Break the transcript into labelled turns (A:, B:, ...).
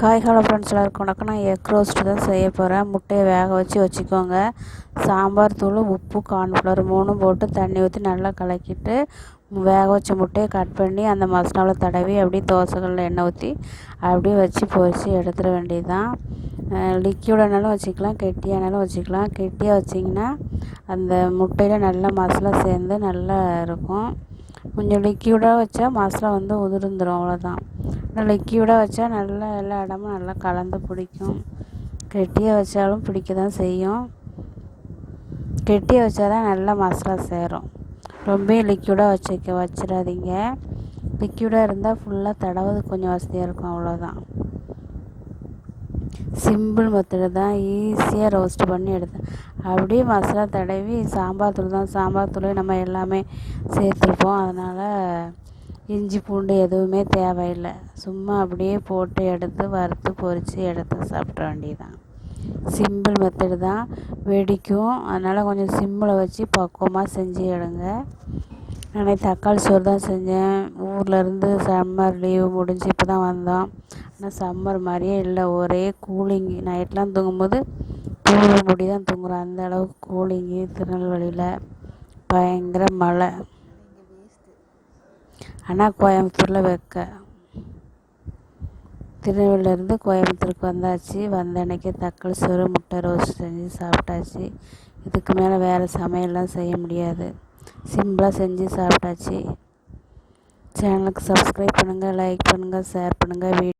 A: Hi hello friends எல்லாருக்கும் வணக்கம். நான் எக் ரோஸ்ட்டு தான் செய்ய போகிறேன் முட்டையை வேக வச்சு வச்சுக்கோங்க. சாம்பார் தூள் உப்பு கார்ன்ஃப்ளவர் மூணும் போட்டு தண்ணி ஊற்றி நல்லா கலக்கிட்டு வேக வச்ச முட்டையை கட் பண்ணி அந்த மசாலாவில் தடவி அப்படியே தோசைகளில் எண்ணெய் ஊற்றி அப்படியே வச்சு பொறிச்சு எடுத்துட வேண்டியதுதான். லிக்யூடானாலும் வச்சுக்கலாம் கெட்டியானாலும் வச்சுக்கலாம். கெட்டியாக வச்சிங்கன்னா அந்த முட்டையில் நல்லா மசாலா சேர்ந்து நல்லா இருக்கும். கொஞ்சம் லிக்யூடாக வச்சா மசாலா வந்து உதிர்ந்துடும் அவ்வளோதான் லிக்யூடாக வச்சா நல்லா எல்லா இடமும் நல்லா கலந்து பிடிக்கும். கெட்டியாக வச்சாலும் பிடிக்க தான் செய்யும். கெட்டியாக வச்சா தான் நல்லா மசாலா சேரும். ரொம்ப லிக்யூடாக வச்சுக்க வச்சிடாதீங்க. லிக்யூடாக இருந்தால் ஃபுல்லாக தடவது கொஞ்சம் வசதியாக இருக்கும் அவ்வளோதான் சிம்பிள் மெத்தடு தான் ஈஸியாக ரோஸ்ட் பண்ணி எடுத்தேன் அப்படியே மசாலா தடவி சாம்பார் தூள் தான் சாம்பார் தூள் நம்ம எல்லாமே சேர்த்துருப்போம். அதனால் இஞ்சி பூண்டு எதுவுமே தேவையில்லை. சும்மா அப்படியே போட்டு எடுத்து வறுத்து பொரித்து எடுத்து சாப்பிட வேண்டியதுதான். சிம்பிள் மெத்தடு தான். வெடிக்கும். அதனால் கொஞ்சம் சிம்மில் வச்சு பக்குவமாக செஞ்சு எடுங்க. நான் தக்காளி சோறு தான் செஞ்சேன். ஊர்லேருந்து சம்மர் லீவு முடிஞ்சு இப்போ தான் வந்தோம். ஆனால் சம்மர் மாதிரியே இல்லை. ஒரே கூலிங் நைட்லாம் தூங்கும்போது தூங்க முடி தான் தூங்குறோம். அந்த அளவுக்கு கூலிங்கு திருநெல்வேலியில் பயங்கர மழை. ஆனால் கோயம்புத்தூரில் வைக்க. திருநெல்வேலியிலேருந்து கோயம்புத்தூருக்கு வந்தாச்சு. வந்த அன்றைக்கி தக்காளி சோறு முட்டை ரோஸ்ட் செஞ்சு சாப்பிட்டாச்சு. இதுக்கு மேலே வேறு சமையல்லாம் செய்ய முடியாது. சிம்பிளாக செஞ்சு சாப்பிட்டாச்சு. சேனலுக்கு சப்ஸ்கிரைப் பண்ணுங்கள் லைக் பண்ணுங்கள் ஷேர் பண்ணுங்கள் வீ